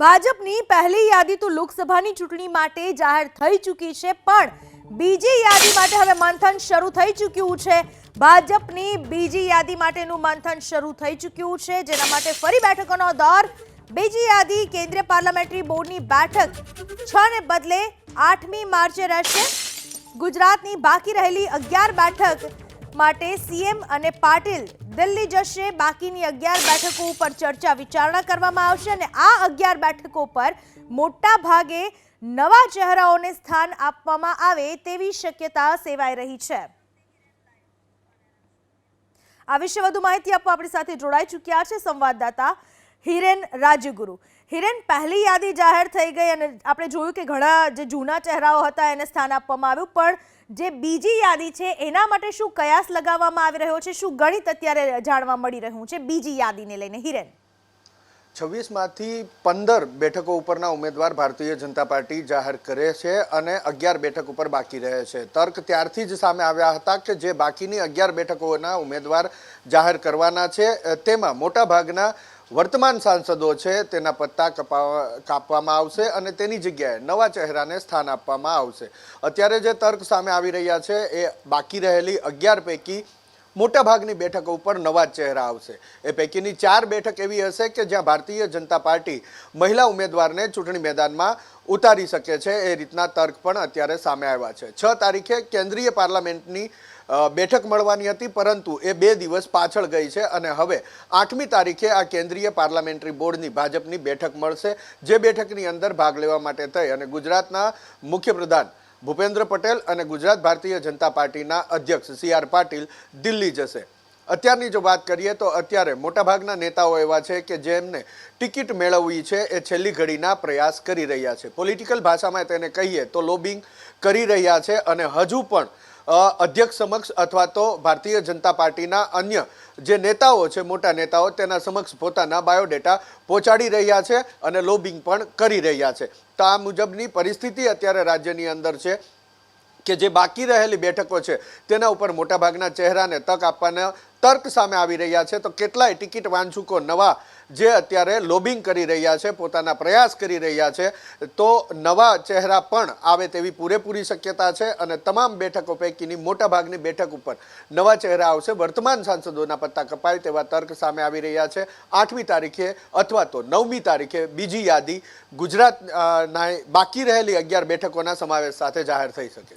ભાજપની પહેલી યાદી તો લોકસભાની ચૂંટણી માટે જાહેર થઈ ચૂકી છે, પણ બીજી યાદી માટે હવે મંથન શરૂ થઈ ચૂક્યું છે. ભાજપની બીજી યાદી માટેનું મંથન શરૂ થઈ ચૂક્યું છે, જેના માટે ફરી બેઠકોનો દોર. બીજી યાદી કેન્દ્રીય પાર્લામેન્ટરી બોર્ડની બેઠક છ ને બદલે આઠમી માર્ચે રહેશે. ગુજરાતની બાકી રહેલી અગિયાર બેઠક માટે સીએમ અને પાટીલ દિલ્હી જશે. બાકીની અગિયાર બેઠકો ઉપર ચર્ચા વિચારણા કરવામાં આવશે અને આ અગિયાર બેઠકો પર મોટા ભાગે નવા ચહેરાઓને સ્થાન આપવામાં આવે તેવી શક્યતા સેવાઈ રહી છે. આ વિશે વધુ માહિતી આપવા આપણી સાથે જોડાઈ ચૂક્યા છે સંવાદદાતા હિરેન રાજગુરુ. હિરેન, પહેલી યાદી જાહેર થઈ ગઈ અને આપણે જોયું કે ઘણા જે જૂના ચહેરાઓ હતા એને સ્થાન આપવામાં આવ્યું. પણ જે બીજી યાદી છે, એના માટે શું કયાસ લગાવવામાં આવી રહ્યો છે? શું ગણિત અત્યારે જાણવા મળી રહ્યું છે બીજી યાદીને લઈને? હિરેન. છવ્વીસમાંથી પંદર બેઠકો ઉપરના ઉમેદવાર ભારતીય જનતા પાર્ટી જાહેર કરે છે અને અગિયાર બેઠક ઉપર બાકી રહે છે. તર્ક ત્યારથી જ સામે આવ્યા હતા કે જે બાકીની અગિયાર બેઠકોના ઉમેદવાર જાહેર કરવાના છે. તેમાં મોટા ભાગના વર્તમાન સાંસદો છે, તેના પત્તા કપાવા, કાપવામાં આવશે અને તેની જગ્યાએ નવા ચહેરાને સ્થાન આપવામાં આવશે. અત્યારે જે તર્ક સામે આવી રહ્યા છે, એ બાકી રહેલી અગિયાર પૈકી મોટા ભાગની બેઠકો ઉપર નવા ચહેરા આવશે. એ પૈકીની ચાર બેઠક એવી હશે કે જ્યાં ભારતીય જનતા પાર્ટી મહિલા ઉમેદવારને ચૂંટણી મેદાનમાં ઉતારી શકે છે. એ રીતના તર્ક પણ અત્યારે સામે આવ્યા છે. છ તારીખે કેન્દ્રીય પાર્લામેન્ટની બેઠક મળવાની હતી, પરંતુ એ બે દિવસ પાછળ ગઈ છે અને હવે આઠમી તારીખે આ કેન્દ્રીય પાર્લામેન્ટરી બોર્ડની ભાજપની બેઠક મળશે, જે બેઠકની અંદર ભાગ લેવા માટે થઈ. અને ગુજરાતના મુખ્યપ્રધાન ભૂપેન્દ્ર પટેલ અને ગુજરાત ભારતીય જનતા પાર્ટીના અધ્યક્ષ સી આર પાટીલ દિલ્હી જશે. અત્યારની જો વાત કરીએ તો અત્યારે મોટાભાગના નેતાઓ એવા છે કે જેમને ટિકિટ મેળવવી છે એ છેલ્લી ઘડીના પ્રયાસ કરી રહ્યા છે. પોલિટિકલ ભાષામાં તેને કહીએ તો લોબિંગ કરી રહ્યા છે અને હજુ પણ અધ્યક્ષ સમક્ષ અથવા તો ભારતીય જનતા પાર્ટીના અન્ય જે નેતાઓ છે, મોટા નેતાઓ, તેના સમક્ષ પોતાના બાયોડેટા પહોંચાડી રહ્યા છે અને લોબિંગ પણ કરી રહ્યા છે. તો આ મુજબની પરિસ્થિતિ અત્યારે રાજ્યની અંદર છે કે જે બાકી રહેલી બેઠકો છે, તેના ઉપર મોટાભાગના ચહેરાને તક આપવાના તર્ક સામે આવી રહ્યા છે. તો કેટલાય ટિકિટ વાંચુકો નવા જે અત્યારે લોબિંગ કરી રહ્યા છે, પોતાના પ્રયાસ કરી રહ્યા છે, તો નવા ચહેરા પણ આવે તેવી પૂરેપૂરી શક્યતા છે અને તમામ બેઠકો પૈકીની મોટાભાગની બેઠક ઉપર નવા ચહેરા આવશે. વર્તમાન સાંસદોના પત્તા કપાય તેવા તર્ક સામે આવી રહ્યા છે. આઠમી તારીખે અથવા તો નવમી તારીખે બીજી યાદી ગુજરાતના બાકી રહેલી અગિયાર બેઠકોના સમાવેશ સાથે જાહેર થઈ શકે છે.